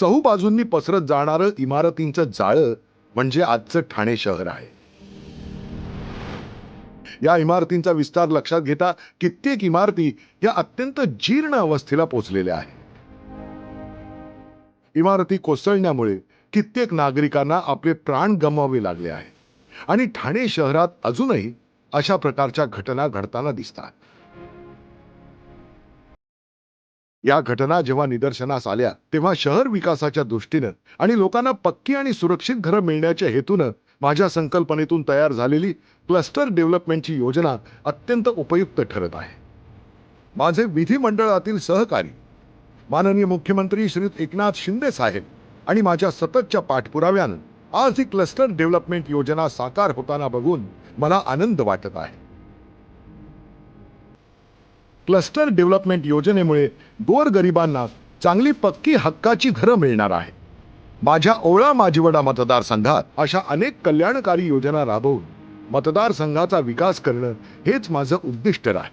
चहूबाजूंनी पसरत जाणारं इमारतींचं जाळं म्हणजे आजचं ठाणे शहर आहे. या इमारतींचा विस्तार लक्षात घेता कित्येक इमारती या अत्यंत जीर्ण अवस्थेला पोचलेल्या आहेत. इमारती कोसळण्यामुळे कित्येक नागरिकांना आपले प्राण गमवावे लागले आहे. आणि ठाणे शहरात अजूनही अशा प्रकारच्या घटना घडताना दिसतात. या घटना जेव्हा निदर्शनास आल्या तेव्हा शहर विकासाच्या दृष्टीनं आणि लोकांना पक्की आणि सुरक्षित घरं मिळण्याच्या हेतूनं माझ्या संकल्पनेतून तयार झालेली क्लस्टर डेव्हलपमेंटची योजना अत्यंत उपयुक्त ठरत आहे. माझे विधिमंडळातील सहकारी माननीय मुख्यमंत्री श्री एकनाथ शिंदे साहेब आणि माझ्या सततच्या पाठपुराव्यानं आज ही क्लस्टर डेव्हलपमेंट योजना साकार होताना बघून मला आनंद वाटत आहे. क्लस्टर डेव्हलपमेंट योजनेमुळे गोरगरिबांना चांगली पक्की हक्काची घरं मिळणार आहे. माझ्या ओळा माजिवडा मतदारसंघात अशा अनेक कल्याणकारी योजना राबवून मतदारसंघाचा विकास करणं हेच माझं उद्दिष्ट आहे